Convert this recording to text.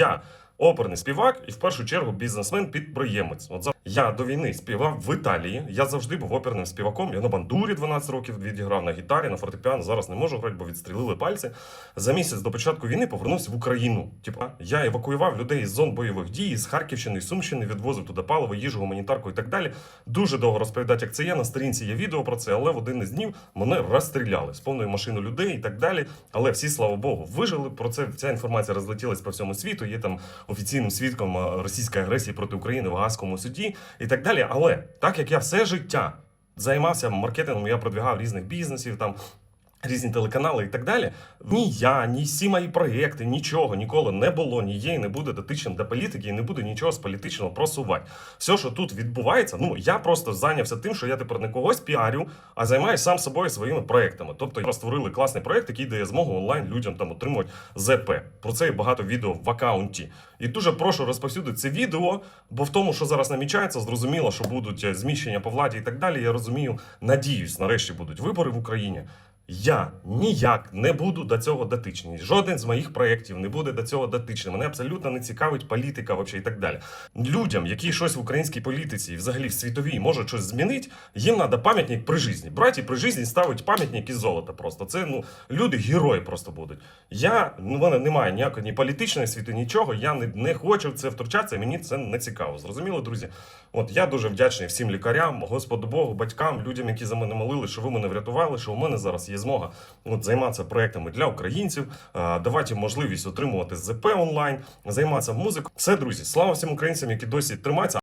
Я оперний співак і в першу чергу бізнесмен-підприємець. От я до війни співав в Італії. Я завжди був оперним співаком. Я на бандурі 12 років відіграв на гітарі, на фортепіано. Зараз не можу грати, бо відстрілили пальці. За місяць до початку війни повернувся в Україну. Типа я евакуював людей з зон бойових дій з Харківщини, з Сумщини, відвозив туди паливо, їжу, гуманітарку і так далі. Дуже довго розповідати, як це є. На сторінці є відео про це, але в один із днів мене розстріляли з повною машиною людей і так далі. Але всі, слава Богу, вижили. Про це ця інформація розлетілась по всьому світу. Є там офіційним свідком російської агресії проти України в Гаазькому суді і так далі. Але так як я все життя займався маркетингом, я продвігав різних бізнесів там. Різні телеканали і так далі. Ні я, ні всі мої проєкти, нічого ніколи не було, ні є і не буде дотичним до політики, і не буде нічого з політичного просувати. Все, що тут відбувається, ну я просто зайнявся тим, що я тепер не когось піарю, а займаюся сам собою своїми проектами. Тобто я створили класний проект, який дає змогу онлайн людям там отримувати ЗП. Про це є багато відео в акаунті. І дуже прошу розповсюдити це відео, бо в тому, що зараз намічається, зрозуміло, що будуть е, зміщення по владі і так далі. Я розумію, надіюсь, нарешті будуть вибори в Україні. Я ніяк не буду до цього дотичний. Жоден з моїх проєктів не буде до цього дотичний. Мене абсолютно не цікавить політика вообще і так далі. Людям, які щось в українській політиці взагалі в світовій можуть щось змінити, їм треба пам'ятник при житті. Браті при житті ставить пам'ятник із золота. Просто це ну люди герої просто будуть. Я ну, в мене немає ніякої ні політичної світи, нічого. Я не, не хочу в це втручатися. Мені це не цікаво. Зрозуміло, друзі. От я дуже вдячний всім лікарям, Господу Богу, батькам, людям, які за мене молили, що ви мене врятували, що у мене зараз є змога от, займатися проектами для українців, давати можливість отримувати ЗП онлайн, займатися музикою. Все, друзі, слава всім українцям, які досі тримаються.